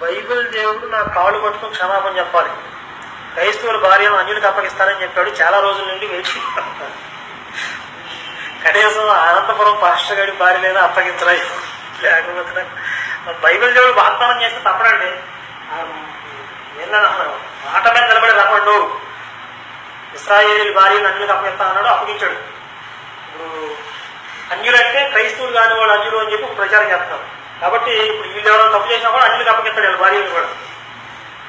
Bible దేవుడు నా కాళ్ళు పట్టుకుని క్షమాపణ చెప్పాలి. క్రైస్తవుల భార్యను అన్యులకు అప్పగిస్తానని చెప్పాడు. చాలా రోజుల నుండి వేచి కనీసం అనంతపురం పాస్టర్ గడి భార్య లేదా అప్పగించరా లేకపోతే బైబిల్ దేవుడు వాగ్దానం చేస్తే తప్పడండి. మాట మీద నిలబడి రమ్మడు ఇస్రాయేల్ భార్యను అన్యులకు అప్పగిస్తా అన్నాడు అప్పగించాడు. ఇప్పుడు అన్యులంటే క్రైస్తవులు కాని వాళ్ళు అన్యులు అని చెప్పి ప్రచారం చేస్తారు కాబట్టి ఇప్పుడు వీళ్ళు ఎవరైనా తప్పు చేసినా కూడా అన్ని అప్పగిస్తాడు వాళ్ళ భార్యను కూడా.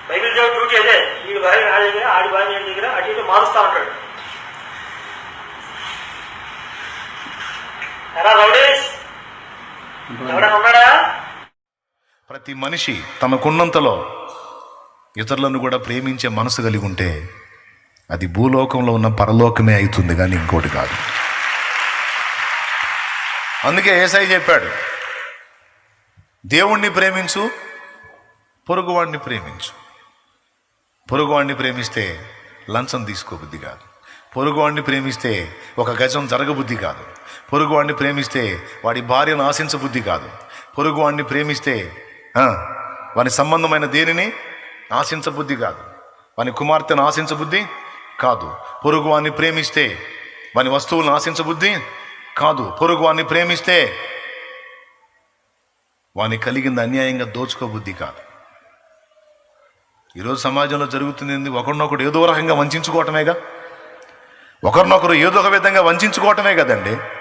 బైబిల్ దేవుడు డ్యూటీ అదే. వీడి భార్య నా దగ్గర ఆడి భార్య దగ్గర అటు ఇటు మారుస్తా ఉంటాడు. ఎలా రౌడీస్? ఎవడన్నా ఉన్నాడా? ప్రతి మనిషి తనకున్నంతలో ఇతరులను కూడా ప్రేమించే మనసు కలిగి ఉంటే అది భూలోకంలో ఉన్న పరలోకమే అవుతుంది కానీ ఇంకోటి కాదు. అందుకే ఏసై చెప్పాడు దేవుణ్ణి ప్రేమించు పొరుగువాడిని ప్రేమించు. పొరుగువాడిని ప్రేమిస్తే లంచం తీసుకోబుద్ధి కాదు. పొరుగువాడిని ప్రేమిస్తే ఒక గజం జరగబుద్ధి కాదు. పొరుగువాడిని ప్రేమిస్తే వాడి భార్యను ఆశించబుద్ధి కాదు. పొరుగువాడిని ప్రేమిస్తే వాని సంబంధమైన దేనిని ఆశించబుద్ధి కాదు. వాని కుమార్తెను ఆశించబుద్ధి కాదు. పొరుగువాడిని ప్రేమిస్తే వాని వస్తువులను ఆశించబుద్ధి కాదు. పొరుగువాడిని ప్రేమిస్తే వాని కలిగింది అన్యాయంగా దోచుకోబుద్ధి కాదు. ఈరోజు సమాజంలో జరుగుతుంది ఒకరినొకరు ఒకరినొకడు ఏదో రకంగా వంచుకోవటమేగా? ఒకరినొకరు ఏదో ఒక విధంగా వంచుకోవటమే కదండి?